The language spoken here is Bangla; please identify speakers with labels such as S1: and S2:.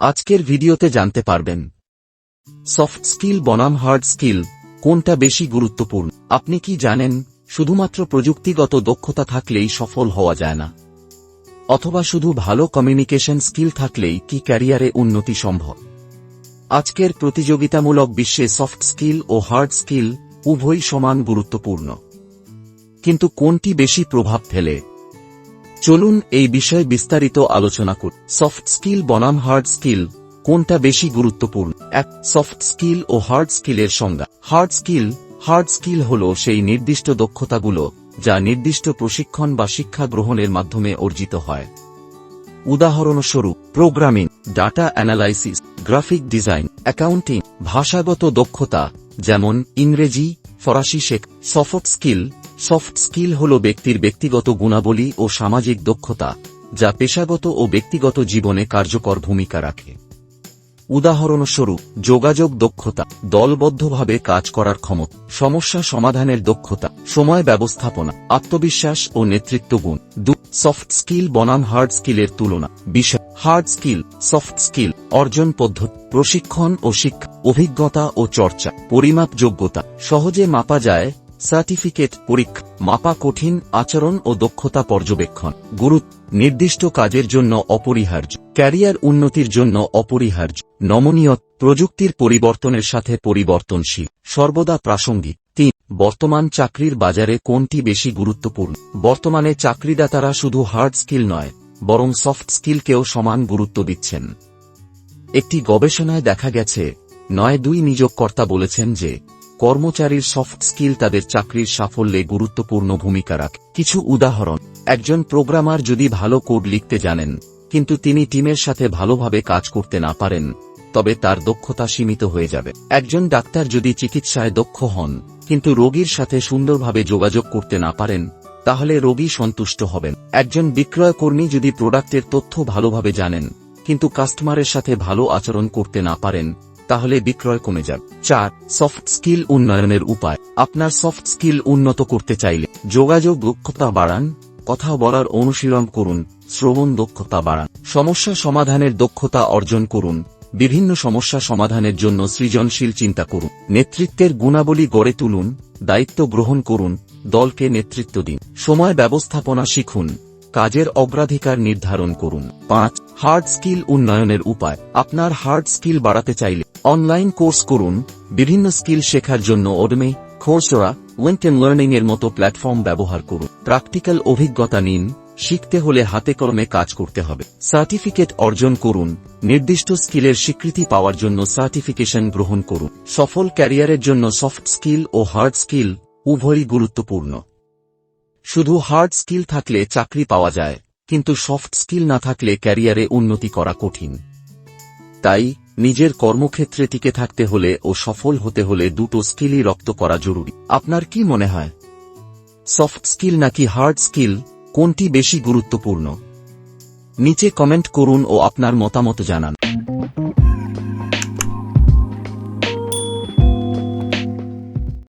S1: আজকের ভিডিওতে জানতে পারবেন। সফট স্কিল বনাম হার্ড স্কিল কোনটা বেশি গুরুত্বপূর্ণ? আপনি কি জানেন, শুধুমাত্র প্রযুক্তিগত দক্ষতা থাকলেই সফল হওয়া যায় না। অথবা শুধু ভালো কমিউনিকেশন স্কিল থাকলেই কি ক্যারিয়ারে উন্নতি সম্ভব? আজকের প্রতিযোগিতামূলক বিশ্বে সফট স্কিল ও হার্ড স্কিল উভয়ই সমান গুরুত্বপূর্ণ। কিন্তু কোনটি বেশি প্রভাব ফেলে? চলুন এই বিষয়ে বিস্তারিত আলোচনা কর। সফট স্কিল বনাম হার্ড স্কিল কোনটা বেশি গুরুত্বপূর্ণ? এক সফট স্কিল ও হার্ড স্কিলের সংজ্ঞা। হার্ড স্কিল হার্ড স্কিল হল সেই নির্দিষ্ট দক্ষতাগুলো যা নির্দিষ্ট প্রশিক্ষণ বা শিক্ষা গ্রহণের মাধ্যমে অর্জিত হয়। উদাহরণস্বরূপ programming data analysis graphic design accounting ভাষাগত দক্ষতা, যেমন ইংরেজি, ফরাসি শেখ সফট স্কিল সফট স্কিল হল ব্যক্তির ব্যক্তিগত গুণাবলী ও সামাজিক দক্ষতা, যা পেশাগত ও ব্যক্তিগত জীবনে কার্যকর ভূমিকা রাখে। উদাহরণস্বরূপ, যোগাযোগ দক্ষতা, দলবদ্ধভাবে কাজ করার ক্ষমতা, সমস্যা সমাধানের দক্ষতা, সময় ব্যবস্থাপনা, আত্মবিশ্বাস ও নেতৃত্ব গুণ। দু সফট স্কিল বনাম হার্ড স্কিলের তুলনা। বিষয় হার্ড স্কিল সফট স্কিল অর্জন পদ্ধতি, প্রশিক্ষণ ও শিক্ষা, অভিজ্ঞতা ও চর্চা পরিমাপ যোগ্যতা সহজে মাপা যায় সার্টিফিকেট পরীক্ষা মাপা কঠিন, আচরণ ও দক্ষতা পর্যবেক্ষণ। গুরুত্ব নির্দিষ্ট কাজের জন্য অপরিহার্য। ক্যারিয়ার উন্নতির জন্য অপরিহার্য। নমনীয় প্রযুক্তির পরিবর্তনের সাথে পরিবর্তনশীল। সর্বদা প্রাসঙ্গিক। তিন, বর্তমান চাকরির বাজারে কোনটি বেশি গুরুত্বপূর্ণ? বর্তমানে চাকরিদাতারা শুধু হার্ড স্কিল নয়, বরং সফট স্কিলকেও সমান গুরুত্ব দিচ্ছেন। একটি গবেষণায় দেখা গেছে, নয় দুই নিয়োগকর্তা বলেছেন যে কর্মচারীর সফট স্কিল তাদের চাকরির সাফল্যে গুরুত্বপূর্ণ ভূমিকা রাখে। কিছু উদাহরণ। একজন প্রোগ্রামার যদি ভালো কোড লিখতে জানেন, কিন্তু তিনি টিমের সাথে ভালোভাবে কাজ করতে না পারেন, তবে তার দক্ষতা সীমিত হয়ে যাবে। একজন ডাক্তার যদি চিকিৎসায় দক্ষ হন, কিন্তু রোগীর সাথে সুন্দরভাবে যোগাযোগ করতে না পারেন, তাহলে রোগী সন্তুষ্ট হবেন। একজন বিক্রয় কর্মী যদি প্রোডাক্টের তথ্য ভালোভাবে জানেন, কিন্তু কাস্টমারের সাথে ভালো আচরণ করতে না পারেন তাহলে বিক্রয় কমে যাবে। চার সফট স্কিল উন্নয়নের উপায়। আপনার সফট স্কিল উন্নত করতে চাইলে যোগাযোগ দক্ষতা বাড়ান, কথা বলার অনুশীলন করুন, শ্রবণ দক্ষতা বাড়ান, সমস্যা সমাধানের দক্ষতা অর্জন করুন, বিভিন্ন সমস্যা সমাধানের জন্য সৃজনশীল চিন্তা করুন, নেতৃত্বের গুণাবলী গড়ে তুলুন, দায়িত্ব গ্রহণ করুন, দলকে নেতৃত্ব দিন, সময় ব্যবস্থাপনা শিখুন, কাজের অগ্রাধিকার নির্ধারণ করুন। পাঁচ হার্ড স্কিল উন্নয়নের উপায়। আপনার হার্ড স্কিল বাড়াতে চাইলে অনলাইন কোর্স করুন, বিভিন্ন স্কিল শেখার জন্য ওডমে খোরসরা লিঙ্কন লার্নিং এর মতো প্ল্যাটফর্ম ব্যবহার করুন। প্র্যাকটিক্যাল অভিজ্ঞতা নিন, শিখতে হলে হাতে কলমে কাজ করতে হবে। সার্টিফিকেট অর্জন করুন, নির্দিষ্ট স্কিলের স্বীকৃতি পাওয়ার জন্য সার্টিফিকেশন গ্রহণ করুন। সফল ক্যারিয়ারের জন্য সফট স্কিল ও হার্ড স্কিল উভয়ই গুরুত্বপূর্ণ। শুধু হার্ড স্কিল থাকলে চাকরি পাওয়া যায়, কিন্তু সফট স্কিল না থাকলে ক্যারিয়ারে উন্নতি করা কঠিন। তাই নিজের কর্মক্ষেত্রে টিকে থাকতে হলে ও সফল হতে হলে দুটো স্কিলই রপ্ত করা জরুরি। আপনার কি মনে হয়? সফট স্কিল নাকি হার্ড স্কিল? কোনটি বেশি গুরুত্বপূর্ণ? নিচে কমেন্ট করুন ও আপনার মতামত জানান।